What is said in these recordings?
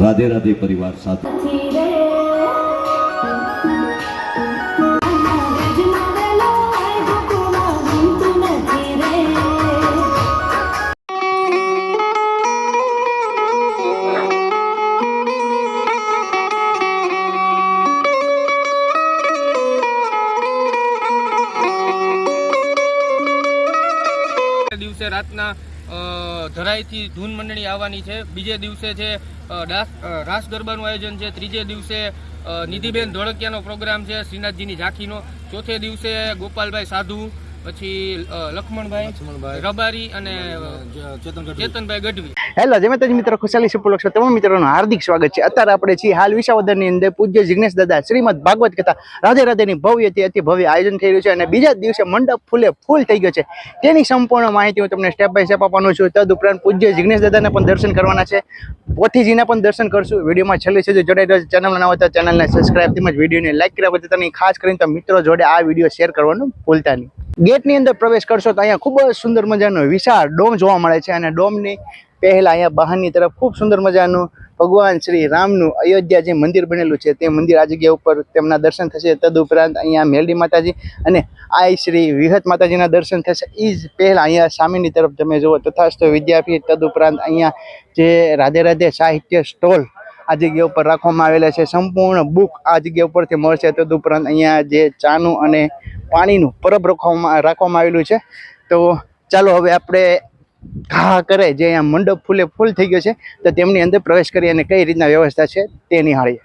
રાધે રાધે પરિવાર સાથે. દિવસે રાતના ધરાઈથી ધૂન મંડળી આવવાની છે. બીજે દિવસે છે રાસ ગરબાનું આયોજન છે. ત્રીજે દિવસે નિધિબેન ધોળકિયાનો પ્રોગ્રામ છે, શ્રીનાથજીની ઝાંખીનો. ચોથે દિવસે ગોપાલભાઈ સાધુ પછી લક્ષ્મણભાઈ રબારી અને ચેતનભાઈ ગઢવી. હેલો જય માતાજી મિત્રો ખુશાલી સુપુલક્ષ તમામ મિત્રોનું હાર્દિક સ્વાગત છે. અત્યારે આપણે છીએ હાલ વિસાવદરની અંદર પૂજ્ય જિગ્નેશ દાદા શ્રીમદ ભાગવત કથા રાધે રાધેની ભવ્યથી અતિ ભવ્ય આયોજન થઈ રહ્યું છે અને બીજા જ દિવસે મંડપ ફૂલે ફૂલ થઈ ગયો છે. તેની સંપૂર્ણ માહિતી હું તમને સ્ટેપ બાય સ્ટેપ આપવાનું છું. તદ ઉપરાંત પૂજ્ય જિગ્નેશ દાદાને પણ દર્શન કરવાના છે. પોથીજીના પણ દર્શન કરશું. વિડીયોમાં છેલ્લે સુધી જોડાઈ રહ્યો છે. ચેનલ ના હોય તો ચેનલને સબસ્ક્રાઇબ તેમજ વિડીયોને લાઈક કર્યા પછી ખાસ કરીને તો મિત્રો જોડે આ વીડિયો શેર કરવાનું ભૂલતા નહીં. ગેટની અંદર પ્રવેશ કરશો તો અહીંયા ખૂબ જ સુંદર મજાનો વિશાળ ડોમ જોવા મળે છે અને ડોમની પહેલાં અહીંયા બહારની તરફ ખૂબ સુંદર મજાનું ભગવાન શ્રી રામનું અયોધ્યા જે મંદિર બનેલું છે તે મંદિર આ જગ્યા ઉપર તેમના દર્શન થશે. તદુપરાંત અહીંયા મેલડી માતાજી અને આ શ્રી વિહત માતાજીના દર્શન થશે. એ જ પહેલાં અહીંયા સામેની તરફ તમે જુઓ તથાસ્થ વિદ્યાપીઠ, તદુપરાંત અહીંયા જે રાધે રાધે સાહિત્ય સ્ટોલ આ જગ્યા ઉપર રાખવામાં આવેલા છે. સંપૂર્ણ બુક આ જગ્યા ઉપરથી મળશે. તદુપરાંત અહીંયા જે ચાનું અને પાણીનું પરબ રાખવામાં રાખવામાં આવેલું છે. તો ચાલો હવે આપણે ઘા કરે, જે અહીંયા મંડપ ફૂલે ફૂલ થઈ ગયો છે, તો તેમની અંદર પ્રવેશ કરી અને કઈ રીતના વ્યવસ્થા છે તે નિહાળીએ.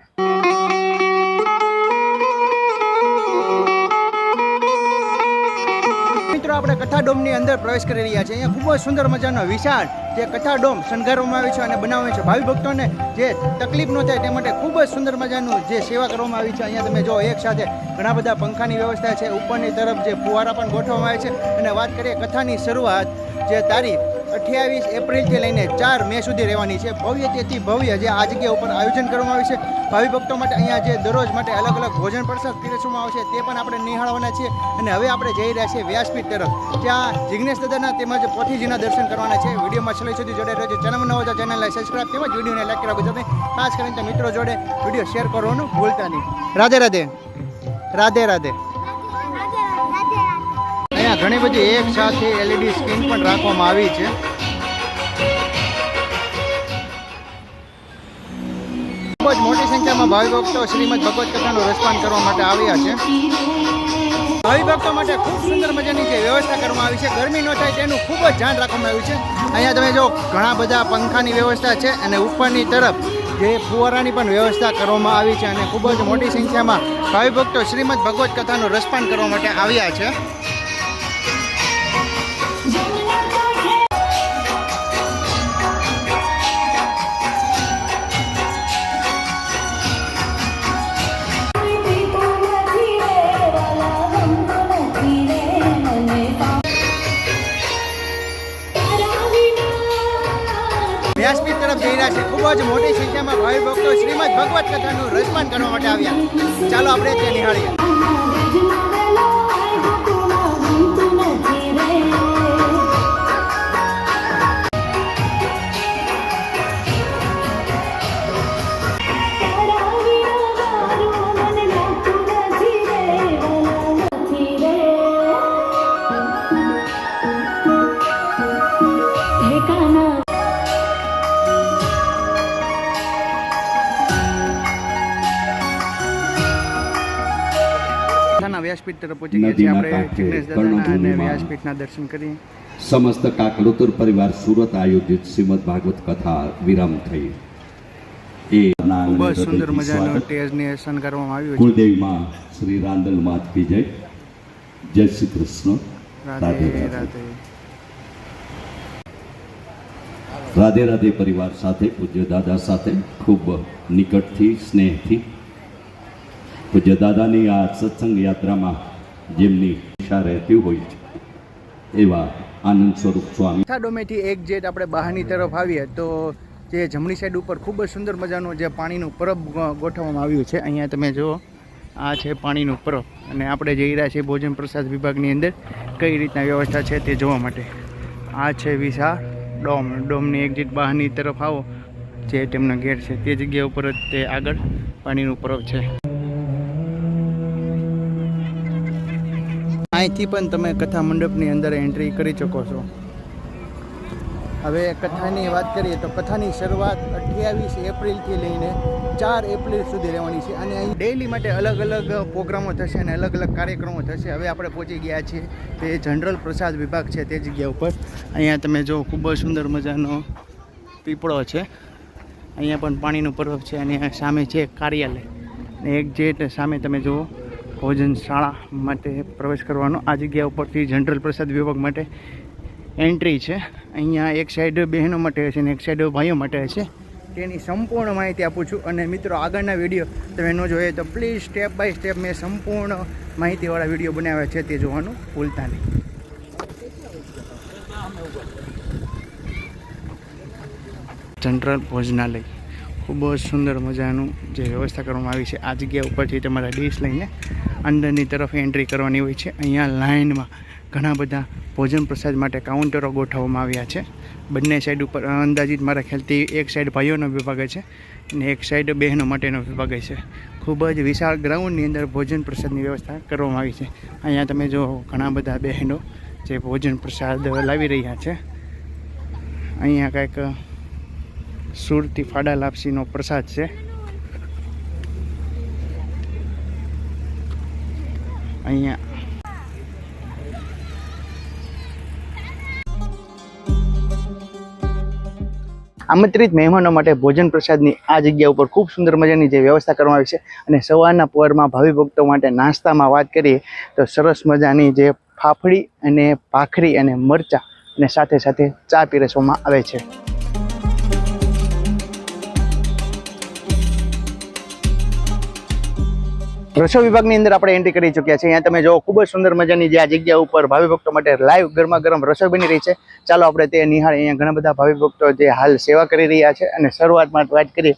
અંદર પ્રવેશ કરી રહ્યા છે. અહીંયા ખૂબ જ સુંદર મજાનો વિશાળ જે કથા ડોમ શણગારવામાં આવે છે અને બનાવવામાં આવ્યો છે. ભાવિ ભક્તોને જે તકલીફ ન થાય તે માટે ખૂબ જ સુંદર મજાનું જે સેવા કરવામાં આવી છે. અહીંયા તમે જો એક સાથે ઘણા બધા પંખાની વ્યવસ્થા છે. ઉપરની તરફ જે ફુવારા પણ ગોઠવવામાં આવે છે. અને વાત કરીએ કથાની શરૂઆત જે તારીખ અઠ્યાવીસ એપ્રિલથી લઈને ચાર મે સુધી રહેવાની છે. ભવ્ય તેથી ભવ્ય જે આ જગ્યા ઉપર આયોજન કરવામાં આવ્યું છે. ભાવિ ભક્તો માટે અહીંયા જે દરરોજ માટે અલગ અલગ ભોજન પ્રસાદ પીરસવામાં આવશે તે પણ આપણે નિહાળવાના છીએ. અને હવે આપણે જઈ રહ્યા છીએ વ્યાસપીઠ તરફ. ત્યાં જિગ્નેશ દાદાના તેમજ પોથીજીના દર્શન કરવાના છે. વિડીયોમાં છેલ્લે સુધી જોડાઈ રહ્યો છે ચેનલ નવો તો ચેનલને સબસ્ક્રાઇબ તેમજ વિડીયોને લાઈક કરવા ગુજરાતી ખાસ કરીને મિત્રો જોડે વીડિયો શેર કરવાનું ભૂલતા નહીં. રાધે રાધે. રાધે રાધે. ઘણી બધી એક સાથે એલઈડી સ્ક્રીન પણ રાખવામાં આવી છે. ખૂબ જ મોટી સંખ્યામાં ભાવિ ભક્તો શ્રીમદ ભગવત કથાનું રસપાન કરવા માટે આવ્યા છે. ભાવિ ભક્તો માટે ખૂબ સુંદર મજાની જે વ્યવસ્થા કરવામાં આવી છે. ગરમી ન થાય તેનું ખૂબ જ ધ્યાન રાખવામાં આવ્યું છે. અહીંયા તમે જો ઘણા બધા પંખાની વ્યવસ્થા છે અને ઉપરની તરફ જે ફુવારાની પણ વ્યવસ્થા કરવામાં આવી છે અને ખૂબ જ મોટી સંખ્યામાં ભાવિ ભક્તો શ્રીમદ ભગવત કથાનું રસપાન કરવા માટે આવ્યા છે. વ્યાસપીઠ તરફ જઈ રહ્યા છે. ખૂબ જ મોટી સંખ્યામાં ભાવિ ભક્તો શ્રીમદ ભગવત કથાનું રસપાન કરવા માટે આવ્યા. ચાલો આપણે તે નિહાળીએ. વ્યાસપીઠ તરફ પહોંચી ગયા છીએ. આપણે દાદાના અને વ્યાસપીઠના દર્શન કરીએ. સમસ્ત કાકલોતર પરિવાર સુરત આયોજિત શ્રીમદ ભાગવત કથા વિરામ થઈ. એ ખૂબ જ સુંદર મજાનો સ્ટેજને શણગારવામાં આવ્યો છે. કુળદેવી માં શ્રી રાંદલ માત કી જય. જય શ્રી કૃષ્ણ. રાધે રાધે રાધે. રાધે. રાધે રાધે પરિવાર સાથે પૂજ્ય દાદા સાથે ખૂબ નિકટથી સ્નેહથી પૂજ્ય દાદાની આ સત્સંગ યાત્રામાં જેમની ઈચ્છા રહેતી હોય છે, એવા આનંદ સ્વરૂપ સ્વામી. ડોમેથી એક જેટ આપણે બહારની તરફ આવીએ તો જે જમણી સાઈડ ઉપર ખૂબ જ સુંદર મજાનું જે પાણીનું પરબ ગોઠવવામાં આવ્યું છે. અહીંયા તમે જુઓ, આ છે પાણીનું પરબ. અને આપણે જઈ રહ્યા છીએ ભોજન પ્રસાદ વિભાગની અંદર. કઈ રીતના વ્યવસ્થા છે તે જોવા માટે. આ છે વિશાળ ડોમ. ડોમની એક્ઝિટ બહારની તરફ આવો. જે તેમનો ગેટ છે તે જગ્યા ઉપર જ તે આગળ પાણીનું પરબ છે. અહીંથી પણ તમે કથા મંડપની અંદર એન્ટ્રી કરી શકો છો. હવે કથાની વાત કરીએ તો કથાની શરૂઆત અઠ્યાવીસ એપ્રિલથી લઈને ચાર એપ્રિલ સુધી રહેવાની છે અને અહીં ડેઇલી માટે અલગ અલગ પ્રોગ્રામો થશે અને અલગ અલગ કાર્યક્રમો થશે. હવે આપણે પહોંચી ગયા છીએ તે જનરલ પ્રસાદ વિભાગ છે તે જગ્યા ઉપર. અહીંયા તમે જો ખૂબ જ સુંદર મજાનો પીપળો છે. અહીંયા પણ પાણીનું પર્વ છે અને સામે છે કાર્યાલય અને એક જે સામે તમે જુઓ ભોજન શાળા માટે પ્રવેશ કરવાનો આ જગ્યા ઉપરથી જનરલ પ્રસાદ વિભાગ માટે એન્ટ્રી છે. અહીંયા એક સાઈડ બહેનો માટે છે અને એક સાઈડ ભાઈઓ માટે છે. તેની સંપૂર્ણ માહિતી આપું છું અને મિત્રો આગળના વીડિયો તમે ન જોઈએ તો પ્લીઝ સ્ટેપ બાય સ્ટેપ મેં સંપૂર્ણ માહિતીવાળા વીડિયો બનાવ્યા છે તે જોવાનું ભૂલતા નહીં. જનરલ ભોજનાલય. ખૂબ જ સુંદર મજાનું જે વ્યવસ્થા કરવામાં આવી છે. આ જગ્યા ઉપરથી તમારા ડીશ લઈને અંદરની તરફ એન્ટ્રી કરવાની હોય છે. અહીંયા લાઇનમાં ઘણા બધા ભોજન પ્રસાદ માટે કાઉન્ટરો ગોઠવવામાં આવ્યા છે. બંને સાઈડ ઉપર અંદાજિત મારા ખ્યાલથી એક સાઈડ ભાઈઓનો વિભાગ છે અને એક સાઈડ બહેનો માટેનો વિભાગ છે. ખૂબ જ વિશાળ ગ્રાઉન્ડની અંદર ભોજન પ્રસાદની વ્યવસ્થા કરવામાં આવી છે. અહીંયા તમે જો ઘણા બધા બહેનો જે ભોજન પ્રસાદ લાવી રહ્યા છે. અહીંયા કાંઈક સુરતી ફાડા લાપસીનો પ્રસાદ છે. અહીંયા. આમંત્રિત મહેમાનો માટે ભોજન પ્રસાદની આ જગ્યા ઉપર ખૂબ સુંદર મજાની જે વ્યવસ્થા કરવામાં આવી છે. અને સવારના પહોરમાં ભાવિ ભક્તો માટે નાસ્તામાં વાત કરીએ તો સરસ મજાની જે ફાફડી અને ભાખરી અને મરચાં અને સાથે સાથે ચા પીરસવામાં આવે છે. રસોઈ વિભાગની અંદર આપણે એન્ટ્રી કરી ચૂક્યા છે અહીંયા તમે જો ખૂબ જ સુંદર મજાની જે આ જગ્યા ઉપર ભાવિ ભક્તો માટે લાઈવ ગરમા ગરમ રસોઈ બની રહી છે. ચાલો આપણે તે નિહાળીએ અહીંયા ઘણા બધા ભાવિ ભક્તો જે હાલ સેવા કરી રહ્યા છે અને શરૂઆતમાં વાત કરીએ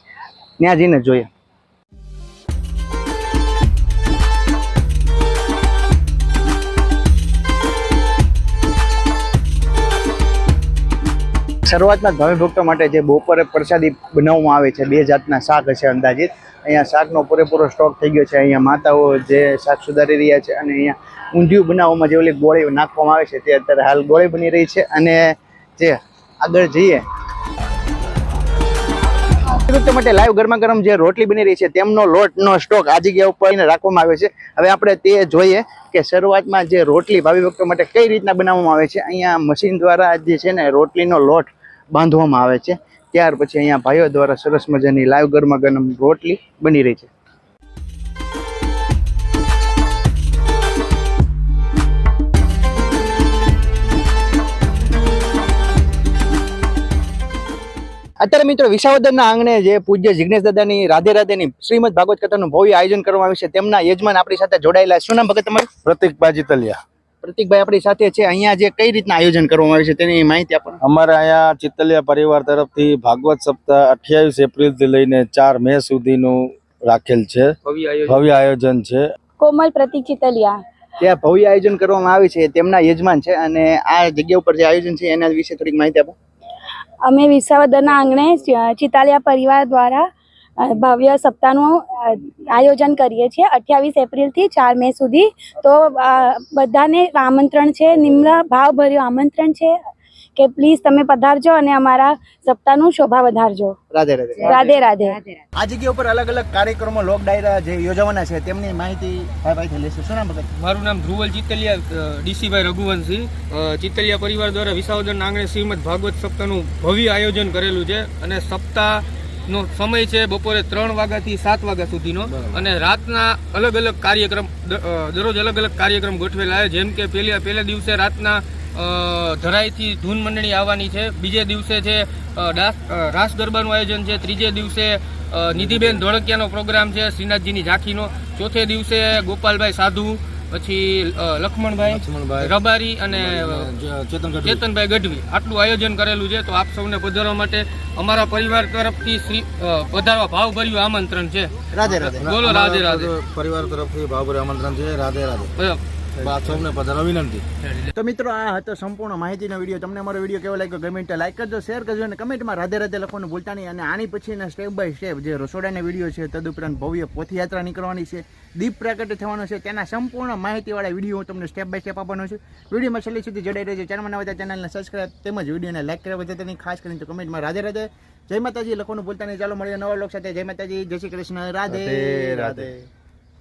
ત્યાં જઈને જોઈએ. શરૂઆતમાં ભાવિ ભક્તો માટે જે બપોરે પ્રસાદી બનાવવામાં આવે છે, બે જાતના શાક હશે અંદાજિત. અહીંયા શાકનો પૂરેપૂરો સ્ટોક થઈ ગયો છે. અહીંયા માતાઓ જે શાક સુધારી રહ્યા છે અને અહીંયા ઊંધિયું બનાવવામાં જે ઓલી ગોળી નાખવામાં આવે છે તે અત્યારે હાલ ગોળી બની રહી છે અને જે આગળ જઈએ. ખેડૂતો માટે લાઈવ ગરમા ગરમ જે રોટલી બની રહી છે તેમનો લોટનો સ્ટોક આ જગ્યા ઉપર રાખવામાં આવ્યો છે. હવે આપણે તે જોઈએ કે શરૂઆતમાં જે રોટલી ભાવિ ભક્તો માટે કઈ રીતના બનાવવામાં આવે છે. અહીંયા મશીન દ્વારા જે છે ને રોટલીનો લોટ બાંધવામાં આવે છે. ત્યાર પછી અહીંયા ભાઈઓ દ્વારા સરસ મજાની લાઈવ ગરમા ગરમ રોટલી બની રહી છે. અત્યારે મિત્રો વિસાવદરના આંગણે જે પૂજ્ય જિગ્નેશ દાદાની રાધે રાધેની શ્રીમદ ભાગવત કથાનું ભવ્ય આયોજન કરવામાં આવ્યું છે, તેમના યજમાન આપણી સાથે જોડાયેલા. શું નામ ભગત તમારું? પ્રતિક બાજીતલિયા પ્રતિકભાઈ આપણી સાથે છે. અહીંયા જે કઈ રીતના આયોજન કરવામાં આવ્યું છે તેની માહિતી આપો ને. અમારે અહીંયા ચિતલિયા પરિવાર તરફથી ભાગવત સપ્તાહ અઠ્યાવીસ એપ્રિલથી લઈને ચાર મે સુધીનું રાખેલ છે. ભવ્ય આયોજન. ભવ્ય આયોજન છે. કોમલ પ્રતિક ચિતલિયા ત્યાં ભવ્ય આયોજન કરવામાં આવે છે. તેમના યજમાન છે અને આ જગ્યા ઉપર જે આયોજન છે એના વિશે થોડીક માહિતી આપો. અમે વિસાવદરના આંગણે ચિતાલિયા પરિવાર દ્વારા ભવ્ય સપ્તાહનું આયોજન કરીએ છીએ. અઠ્યાવીસ એપ્રિલથી ચાર મે સુધી. તો બધાને આમંત્રણ છે નિમ્ર ભાવભર્યું આમંત્રણ છે કે પ્લીઝ તમે પધારજો અને અમારા સપ્તાહનું શોભા વધારજો. રાધે રાધે. રાધે રાધે. આ જગ્યા ઉપર અલગ અલગ કાર્યક્રમો લોક ડાયરા જે યોજવાના છે તેમની માહિતી ભાઈ ભાઈથી લેશે. શું નામ મારું નામ ધ્રુવલ ચિતલિયા ડીસીભાઈ રઘુવંશી. ચિતલિયા પરિવાર દ્વારા વિસાવદન આંગણે શ્રીમદ ભાગવત સપ્તાહનું ભવ્ય આયોજન કરેલું છે અને સપ્તાહનો સમય છે બપોરે ત્રણ વાગ્યાથી સાત વાગ્યા સુધીનો. અને રાતના અલગ અલગ કાર્યક્રમ દરરોજ અલગ અલગ કાર્યક્રમ ગોઠવેલા છે. જેમ કે પહેલા પહેલા દિવસે રાતના ધરાઈથી ધૂન મંડળી આવવાની છે. બીજે દિવસે છે રાસ ગરબાનું આયોજન છે. ત્રીજે દિવસે નિધિબેન ધોળકિયાનો પ્રોગ્રામ છે શ્રીનાથજીની ઝાંખીનો. ચોથે દિવસે ગોપાલભાઈ સાધુ પછી લક્ષ્મણભાઈ લક્ષ્મણભાઈ. રબારી અને ચેતન ચેતનભાઈ ગઢવી. આટલું આયોજન કરેલું છે તો આપ સૌને પધારવા માટે અમારા પરિવાર તરફથી શ્રી પધારવા ભાવભર્યું આમંત્રણ છે. રાધે રાધે. બોલો રાધે રાધે. પરિવાર તરફથી ભાવભર્યું આમંત્રણ છે રાધે રાધે. સૌને પધારવા વિનંતી. તો મિત્રો આ હતો સંપૂર્ણ માહિતીનો વીડિયો. તમને અમારો વીડિયો કેવો લાગ્યો ગમે તો લાઈક કરજો શેર કરજો અને કમેન્ટમાં રાધે રાધે લખવાનું ભૂલતા નહીં. અને આની પછીના સ્ટેપ બાય સ્ટેપ જે રસોડાના વીડિયો છે તદુપરાંત ભવ્ય પોથયાત્રા નીકળવાની છે દીપ પ્રાગટ્ય થવાનો છે. તેના સંપૂર્ણ માહિતીવાળા વીડિયો હું તમને સ્ટેપ બાય સ્ટેપ આપવાનો છું. વિડીયોમાં છેલ્લી સુધી જડાઈ રહેજો. ચેનલમાં નવા ચેનલને સબસ્ક્રાઈબ તેમજ વિડીયોને લાઈક કરવા બદલ ખાસ કરીને તો કમેન્ટમાં રાધે રાધે જય માતાજી લખવાનું ભૂલતા નહીં. ચાલો મળીએ નવા લોક સાથે. જય માતાજી જય શ્રી કૃષ્ણ. રાધે. રાધે.